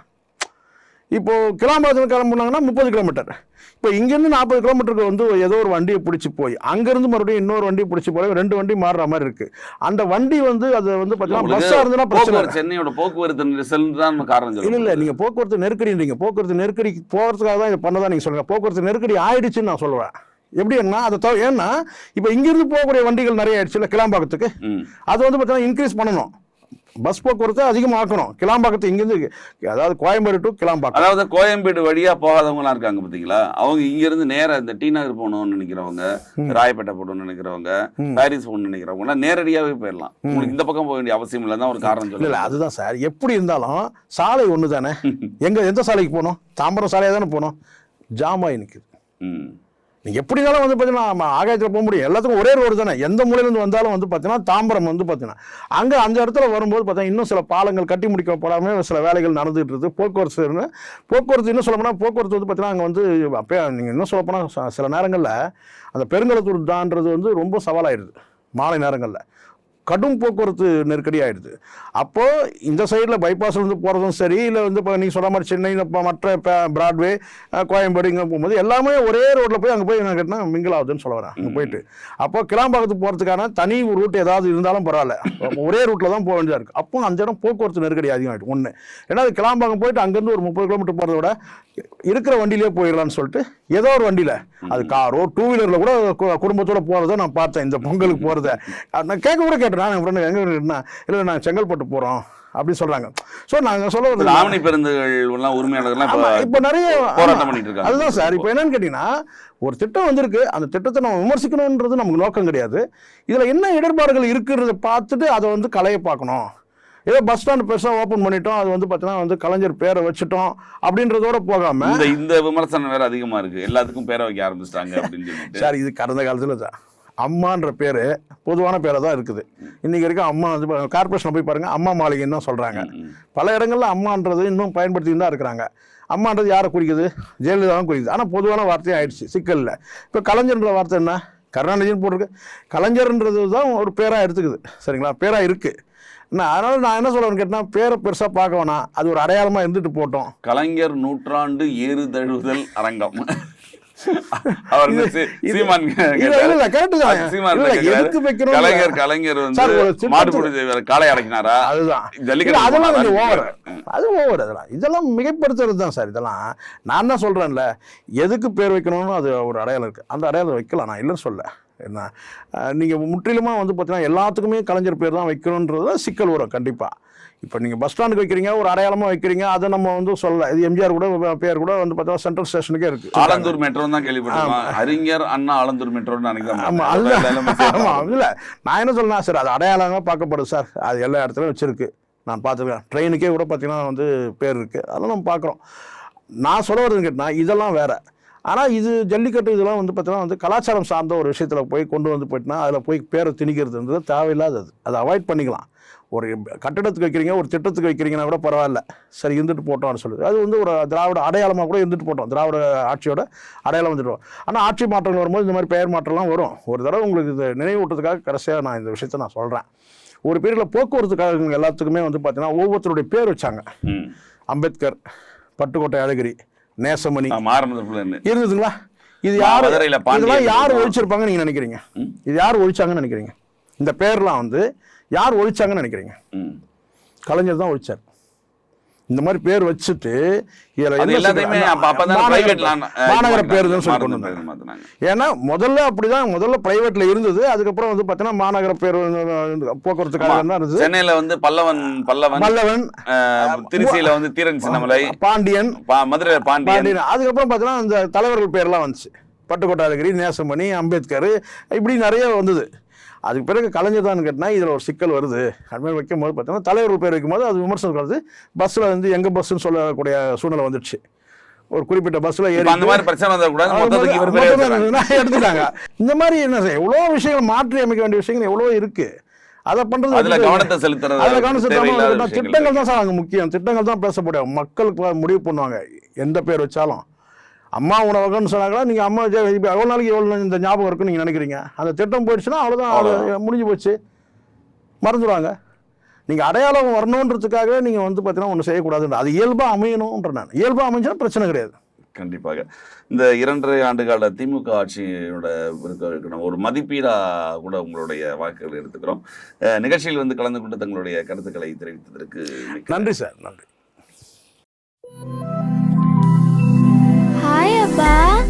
இப்போ கிளாம்பாக்கத்தில் கிளம்புனாங்கன்னா முப்பது கிலோமீட்டர். இப்போ இங்கேருந்து நாற்பது கிலோமீட்டருக்கு வந்து ஏதோ ஒரு வண்டியை பிடிச்சி போய் அங்கேருந்து மறுபடியும் இன்னொரு வண்டியை பிடிச்சி போய் ரெண்டு வண்டி மாறுற மாதிரி இருக்கு. அந்த வண்டி வந்து அது வந்து பார்த்தீங்கன்னா பஸ்ஸாக இருந்ததுன்னா பிரச்சனை சென்னையோட போக்குவரத்து நெரிசல் தான் காரணம் இல்ல இல்ல நீங்க போக்குவரத்து நெருக்கடின்றீங்க. போக்குவரத்து நெருக்கடி போகிறதுக்காக தான் இதை பண்ணதான் நீங்க சொல்லுங்க. போக்குவரத்து நெருக்கடி ஆயிடுச்சுன்னு நான் சொல்லுவேன். எப்படின்னா அதை தவிர ஏன்னா இப்போ இங்கிருந்து போகக்கூடிய வண்டிகள் நிறைய ஆயிடுச்சு இல்லை கிளாம்பாக்கத்துக்கு. அது வந்து பார்த்தீங்கன்னா இன்க்ரீஸ் பண்ணணும். பஸ் போக்குவரத்தை அதிகமாக்கணும். கிளாம்பாக்கத்தை இங்கேருந்து அதாவது கோயம்பேடு டு கிளாம்பாக்கம். அதாவது கோயம்பேடு வழியா போகாதவங்கலாம் இருக்காங்க பாத்தீங்களா? அவங்க இங்க இருந்து நேரா இந்த டி நகர் போகணும்னு நினைக்கிறவங்க. ராயப்பேட்டை போகணும்னு நினைக்கிறவங்க. பாரிஸ் போகணும்னு நினைக்கிறவங்க எல்லாம் நேரடியாவே போயிடலாம். உங்களுக்கு இந்த பக்கம் போக வேண்டிய அவசியம் இல்லைதான் ஒரு காரணம் இல்ல இல்ல அதுதான் சார். எப்படி இருந்தாலும் சாலை ஒன்று தானே எங்க எந்த சாலைக்கு போகணும்? தாம்பரம் சாலையாக தானே போகணும்? ஜாமாய் நிற்குது ம். நீங்கள் எப்படி இருந்தாலும் வந்து பார்த்தீங்கன்னா ஆகாயத்தில் போக முடியும். எல்லாத்துக்கும் ஒரே ரோடு தானே. எந்த மூலையிலேருந்து வந்தாலும் வந்து பார்த்தீங்கன்னா தாம்பரம் வந்து பார்த்தீங்கன்னா அங்கே அந்த இடத்துல வரும்போது பார்த்தீங்கன்னா இன்னும் சில பாலங்கள் கட்டி முடிக்கப்படாமல் சில வேலைகள் நடந்துகிட்டு இருக்குது போக்குவரத்து போக்குவரத்து இன்னும் சொல்ல போனால் போக்குவரத்து வந்து பார்த்தீங்கன்னா அங்கே வந்து அப்போ நீங்கள் இன்னும் சொல்ல போனால் சில நேரங்களில் அந்த பெருங்கலத்தூர் தான்றது வந்து ரொம்ப சவாலாகிடுது மாலை நேரங்களில். கடும் போக்குவரத்து நெருக்கடி ஆயிடுது. அப்போ இந்த சைடில் பைபாஸ்ல இருந்து போகிறதும் சரி இல்லை வந்து இப்போ நீங்கள் சொன்ன மாதிரி சென்னை இப்போ மற்ற பிராட்வே கோயம்பேடு இங்கே போகும்போது எல்லாமே ஒரே ரோட்டில் போய் அங்கே போய் என்ன கேட்டால் மிங்கிள் ஆகுதுன்னு சொல்ல வரேன் அங்கே போயிட்டு. அப்போ கிளாம்பாக்கத்துக்கு போகிறதுக்கான தனி ரூட் ஏதாவது இருந்தாலும் பரவாயில்ல. ஒரே ரூட்டில் தான் போக வேண்டியதாக இருக்குது அப்போ அந்த இடம் போக்குவரத்து நெருக்கடி அதிகமாகிடும் ஒன்று ஏன்னா அது கிளாம்பாக்கம் போயிட்டு அங்கேருந்து ஒரு முப்பது கிலோமீட்டர் போகிறத விட இருக்கிற வண்டியிலே போயிடலாம்னு சொல்லிட்டு ஏதோ ஒரு வண்டியில். அது காரோ டூ வீலரில் கூட குடும்பத்தோட போகிறத நான் பார்த்தேன். இந்த பொங்கலுக்கு போகிறத நான் கேட்க கூட கேட்டேன். நான் ஃப்ரெண்டு எங்கே இருக்கேன்னா இல்லை நான் செங்கல்பட்டு போகிறோம் அப்படின்னு சொல்கிறாங்க ஸோ நாங்கள் சொல்ல ஆவணி பேருந்துகள் எல்லாம் உரிமையாளர்கள்லாம் இப்ப நிறைய போராட்டம் பண்ணிட்டு இருக்காங்க. அதுதான் சார். இப்போ என்னன்னு கேட்டீங்கன்னா ஒரு திட்டம் வந்திருக்கு. அந்த திட்டத்தை நம்ம விமர்சிக்கணுன்றது நமக்கு நோக்கம் கிடையாது. இதுல என்ன இடர்பாடுகள் இருக்குன்றத பார்த்துட்டு அதை வந்து கலைய பார்க்கணும். ஏதோ பஸ் ஸ்டாண்ட் பெருசாக ஓப்பன் பண்ணிட்டோம். அது வந்து பார்த்தீங்கன்னா வந்து கலைஞர் பேரை வச்சுட்டோம். அப்படின்றதோட போகாம இந்த இந்த விமர்சனம் வேற அதிகமா இருக்கு. எல்லாத்துக்கும் பேரை வைக்க ஆரம்பிச்சிட்டாங்க அப்படின்னு சொல்லிட்டு. சார் இது கடந்த காலத்தில் தான். அம்மான்ற பேர் பொதுவான பேரை தான் இருக்குது. இன்னைக்கு வரைக்கும் அம்மா வந்து கார்பரேஷனில் போய் பாருங்க அம்மா மாளிகைன்னு தான் சொல்கிறாங்க. பல இடங்கள்ல அம்மான்றது இன்னும் பயன்படுத்திட்டு தான் இருக்கிறாங்க. அம்மான்றது யாரை குறிக்குது? ஜெயலலிதா தான் குறிக்குது. ஆனால் பொதுவான வார்த்தையும் ஆயிடுச்சு சிக்கல் இல்லை இப்போ கலைஞர்ன்ற வார்த்தை என்ன? கருணாநிதினு போட்டிருக்கு. கலைஞர்ன்றது தான் ஒரு பேராக எடுத்துக்குது. சரிங்களா? பேராக இருக்குது நான் அதனால் நான் என்ன சொல்கிறேன்னு கேட்டால் பேரை பெருசாக பார்க்க வேணாம். அது ஒரு அடையாளமாக இருந்துட்டு போட்டோம். கலைஞர் நூற்றாண்டு ஏறு தழுவுதல் அரங்கம். கலைஞர் கலைஞர் வந்து செய்வார் காளை அடக்கினாரா? அதுதான். அதெல்லாம் கொஞ்சம்? ஓவர் அது ஓவர் அதெல்லாம். இதெல்லாம் மிகைப்படுத்துறது தான் சார் இதெல்லாம். நான் தான் சொல்கிறேன்ல எதுக்கு பேர் வைக்கணும்னு அது ஒரு அடையாளம் இருக்குது அந்த அடையாளம் வைக்கலாம். நான் இல்லைன்னு சொல்ல என்ன? நீங்கள் முற்றிலுமாக வந்து பார்த்தீங்கன்னா எல்லாத்துக்குமே கலைஞர் பேர் தான் வைக்கணுன்றது தான் சிக்கல் வரும் கண்டிப்பாக இப்போ நீங்கள் பஸ் ஸ்டாண்டுக்கு வைக்கிறீங்க ஒரு அடையாளமாக வைக்கிறீங்க அதை நம்ம வந்து சொல்ல இது எம்ஜிஆர் கூட பேர் கூட வந்து பார்த்தா சென்ட்ரல் ஸ்டேஷனுக்கே இருக்குது ஆலந்தூர் மெட்ரோ தான் கேள்விப்பட்டிருக்கோம். அறிஞர் அண்ணா ஆலந்தூர் மெட்ரோன்னு நினைக்கிறேன் ஆமா அதுதான். ஆமா இல்ல நான் என்ன சொல்லலாம் சார் அது அடையாளமாக பார்க்கப்படுது சார். அது எல்லா இடத்துலையும் வச்சிருக்கு. நான் பார்த்துருக்கேன். ட்ரெயினுக்கே கூட பார்த்தீங்கன்னா வந்து பேர் இருக்கு. அதெல்லாம் நம்ம பார்க்குறோம். நான் சொல்ல வருதுன்னு கேட்டினா இதெல்லாம் வேற. ஆனால் இது ஜல்லிக்கட்டு இதெல்லாம் வந்து பார்த்தீங்கன்னா வந்து கலாச்சாரம் சார்ந்த ஒரு விஷயத்தில் போய் கொண்டு வந்து போயிட்டுனா அதில் போய் பேரை திணிக்கிறதுன்றது தேவையில்லாதது. அதை அவாய்ட் பண்ணிக்கலாம். ஒரு கட்டடத்துக்கு வைக்கிறீங்க ஒரு திட்டத்துக்கு வைக்கிறீங்கன்னா கூட பரவாயில்ல. சரி இருந்துட்டு போட்டோம்னு சொல்லுது அது வந்து ஒரு திராவிட அடையாளமாக கூட இருந்துட்டு போட்டோம். திராவிட ஆட்சியோட அடையாளம் வந்துட்டோம் ஆனால் ஆட்சி மாற்றங்கள் வரும்போது இந்த மாதிரி பெயர் மாற்றம்லாம் வரும். ஒரு தடவை உங்களுக்கு இது நினைவூட்டுறதுக்காக கடைசியாக நான் இந்த விஷயத்தை நான் சொல்கிறேன் ஒரு பீரியடில் போக்குவரத்து கழகங்கள் எல்லாத்துக்குமே வந்து பார்த்தீங்கன்னா ஒவ்வொருத்தருடைய பேர் வச்சாங்க. அம்பேத்கர் பட்டுக்கோட்டை அழகிரி நேசமணி. இருந்ததுங்களா? இது யார் இதெல்லாம் யார். ஒழிச்சிருப்பாங்கன்னு நீங்கள் நினைக்கிறீங்க. இது யார் ஒழிச்சாங்கன்னு நினைக்கிறீங்க? இந்த பேர்லாம் வந்து யார் ஒழிச்சாங்கன்னு நினைக்கிறீங்க. கலைஞர் தான் ஒழிச்சார். இந்த மாதிரி பேர் வச்சுட்டு மாநகர பேருந்துன்னு சொல்லி கொண்டு வந்தாங்க. ஏன்னா முதல்ல அப்படிதான் முதல்ல பிரைவேட்ல இருந்தது. அதுக்கப்புறம் வந்து பார்த்தீங்கன்னா மாநகர பேர் போக்குவரத்து கழகம் தான் இருந்தது. சென்னையில வந்து பல்லவன் பல்லவன் பல்லவன் திருச்சியில வந்து தீரன் சின்னமலை பாண்டியன். மதுரையில பாண்டியன். பாண்டியன். அதுக்கப்புறம் பார்த்தீங்கன்னா இந்த தலைவர்கள் பேர்லாம் வந்துச்சு. பட்டுக்கோட்டை அழகிரி நேசமணி அம்பேத்கர் இப்படி நிறைய வந்தது. அதுக்கு பிறகு கலைஞர் தான் கேட்டால் இதில் ஒரு சிக்கல் வருது. அது மாதிரி வைக்கும் போது பார்த்தீங்கன்னா தலைவர்கள் பேர் வைக்கும்போது அது விமர்சனம் வருது. பஸ்ஸில் வந்து எங்கள் பஸ்ஸுன்னு சொல்லக்கூடிய சூழ்நிலை வந்துடுச்சு. ஒரு குறிப்பிட்ட பஸ்ஸில் ஏறி அந்த மாதிரி பிரச்சனை. எடுத்துட்டாங்க இந்த மாதிரி என்ன செய்ய எவ்வளோ விஷயங்கள் மாற்றி அமைக்க வேண்டிய விஷயங்கள் எவ்வளோ இருக்கு? அதை பண்றது அதுல கவனத்தை செலுத்துறது அதுல கவனம் செலுத்தாம திட்டங்கள் தான் சார் அங்க முக்கியம். திட்டங்கள் தான் பேசப்படும் மக்களுக்கு முடிவு பண்ணுவாங்க. எந்த பேர் வச்சாலும். அம்மா உணவகம்னு சொன்னாங்களா? நீங்க அம்மா எவ்வளவு நாளைக்கு எவ்வளவு நாள் இந்த ஞாபகம் இருக்குன்னு நீங்க நினைக்கிறீங்க? அந்த திட்டம் போயிடுச்சுன்னா அவ்வளவுதான் அது முடிஞ்சு போச்சு. மறந்துடுவாங்க. நீங்க அடையாளம் வரணுன்றதுக்காக நீங்க வந்து பார்த்தீங்கன்னா ஒன்று செய்யக்கூடாதுன்ற அது இயல்பா அமையணும்ன்ற நான். இயல்பா அமைஞ்சுன்னா பிரச்சனை கிடையாது. கண்டிப்பாக. இந்த இரண்டரை ஆண்டு கால திமுக ஆட்சியோட இருக்க- இருக்கிற ஒரு மதிப்பீடா கூட உங்களுடைய வாக்குகள் எடுத்துக்கிறோம். நிகழ்ச்சியில் வந்து கலந்து கொண்டு தங்களுடைய கருத்துக்களை தெரிவித்ததற்கு நன்றி சார். நன்றி. 对吧？